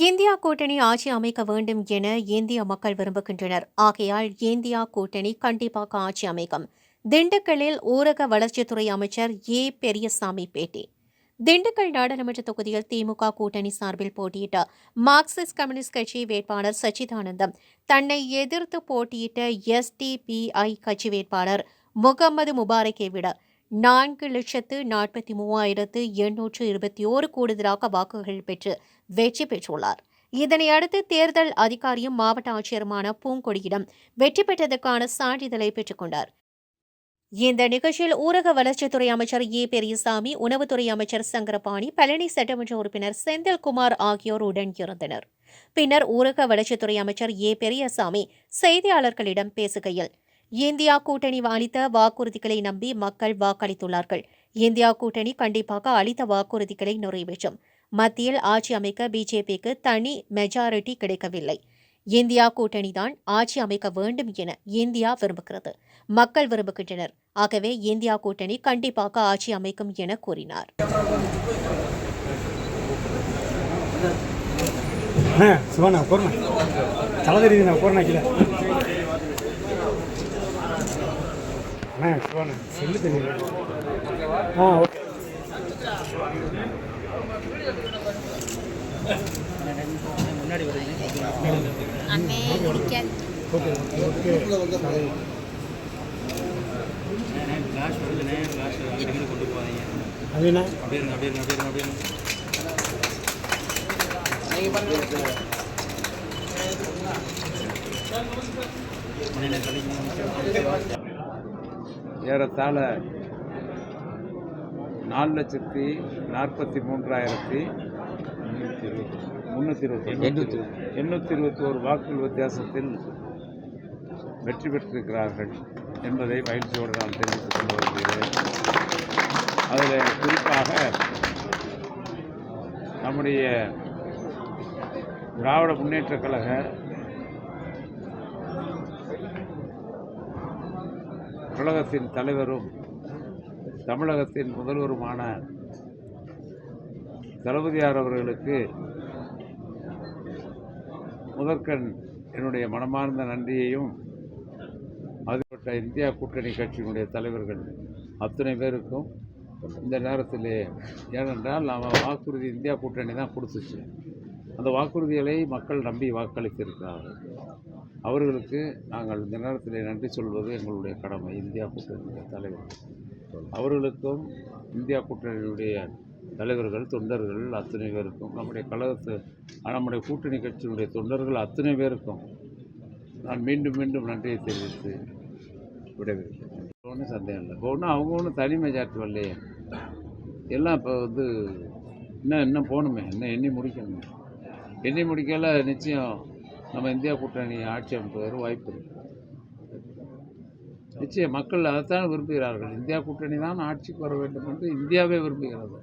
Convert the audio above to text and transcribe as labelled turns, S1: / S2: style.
S1: India கூட்டணி ஆட்சி அமைக்க வேண்டும் என இந்திய மக்கள் விரும்புகின்றனர். ஆகையால் இந்தியா கூட்டணி கண்டிப்பாக ஆட்சி அமைக்கும். திண்டுக்கல்லில் ஊரக வளர்ச்சித்துறை அமைச்சர் ஏ. பெரியசாமி பேட்டி. திண்டுக்கல் நாடாளுமன்ற தொகுதியில் திமுக கூட்டணி சார்பில் போட்டியிட்ட மார்க்சிஸ்ட் கம்யூனிஸ்ட் கட்சி வேட்பாளர் சச்சிதானந்தம் தன்னை எதிர்த்து போட்டியிட்ட எஸ்டிபிஐ கட்சி வேட்பாளர் முகமது முபாரக்கை விட நான்கு லட்சத்து நாற்பத்தி மூவாயிரத்து எண்ணூற்று இருபத்தி ஓரு கூடுதலாக வாக்குகள் பெற்று வெற்றி பெற்றுள்ளார். இதனை அடுத்து தேர்தல் அதிகாரியும் மாவட்ட ஆட்சியருமான பூங்கொடியிடம் வெற்றி பெற்றதற்கான சான்றிதழை பெற்றுக்கொண்டார் இந்த நிகழ்ச்சியில் ஊரக வளர்ச்சித்துறை அமைச்சர் ஏ பெரியசாமி உணவுத்துறை அமைச்சர் சங்கரபாணி பழனி சட்டமன்ற உறுப்பினர் செந்தில்குமார் ஆகியோர் உடன் இருந்தனர். பின்னர் ஊரக வளர்ச்சித்துறை அமைச்சர் ஏ பெரியசாமி செய்தியாளர்களிடம் பேசுகையில் இந்தியா கூட்டணி அளித்த வாக்குறுதிகளை நம்பி மக்கள் வாக்களித்துள்ளார்கள். இந்தியா கூட்டணி கண்டிப்பாக அளித்த வாக்குறுதிகளை நிறைவேற்றும். மத்தியில் ஆட்சி அமைக்க பிஜேபிக்கு தனி மெஜாரிட்டி கிடைக்கவில்லை. இந்தியா கூட்டணிதான் ஆட்சி அமைக்க வேண்டும் என இந்தியா விரும்புகிறது. மக்கள் விரும்புகின்றனர். ஆகவே இந்தியா கூட்டணி கண்டிப்பாக ஆட்சி அமைக்கும் என கூறினார்.
S2: அண்ணா அண்ணா செல்லு தெரியுது ஆ ஓகே.
S3: அடிக்கடி கொண்டு
S2: அப்படின்னா
S3: அப்படியே அப்படியே அப்படியே அப்படியே கடைக்கு
S4: ஏறத்தாழ நாலு லட்சத்தி நாற்பத்தி மூன்றாயிரத்தி முந்நூற்றி இருபத்தி எண்ணூற்றி இருபத்தி ஒரு வாக்குகள் வித்தியாசத்தில் வெற்றி பெற்றிருக்கிறார்கள் என்பதை மகிழ்ச்சியோடு நான் தெரிவித்துக் கொண்டு வருகிறேன். அதில் குறிப்பாக நம்முடைய திராவிட முன்னேற்றக் கழக கழகத்தின் தலைவரும் தமிழகத்தின் முதல்வருமான தளபதியார் அவர்களுக்கு முதற்கண் என்னுடைய மனமார்ந்த நன்றியையும் அதுபட்ட இந்தியா கூட்டணி கட்சியினுடைய தலைவர்கள் அத்தனை பேருக்கும் இந்த நேரத்திலே. ஏனென்றால் நாம் வாக்குறுதி இந்தியா கூட்டணி தான் கொடுத்துச்சு. அந்த வாக்குறுதிகளை மக்கள் நம்பி வாக்களித்திருக்கிறார்கள். அவர்களுக்கு நாங்கள் இந்த நேரத்தில் நன்றி சொல்வது எங்களுடைய கடமை இந்தியா கூட்டணியுடைய தலைவர். அவர்களுக்கும் இந்தியா கூட்டணியுடைய தலைவர்கள் தொண்டர்கள் அத்தனை பேருக்கும் நம்முடைய கழகத்து நம்முடைய கூட்டணி கட்சியினுடைய தொண்டர்கள் அத்தனை பேருக்கும் நான் மீண்டும் மீண்டும் நன்றியை தெரிவித்து விடைபெறுகிறேன். ஒன்றும் சந்தேகம் இல்லை. இப்போ ஒன்றும் அவங்க ஒன்றும் தனி மெஜாரிட்டி வரலையே. எல்லாம் இப்போ வந்து இன்னும் இன்னும் போகணுமே இன்னும் எண்ணி முடிக்கணுமே. எண்ணி முடிக்கல நிச்சயம் நம்ம இந்தியா கூட்டணி ஆட்சி அமைப்பதற்கு வாய்ப்பு இருக்கு. நிச்சயம் மக்கள் அதைத்தான் விரும்புகிறார்கள். இந்தியா கூட்டணி தான் ஆட்சிக்கு வர வேண்டும் என்று இந்தியாவே விரும்புகிறது.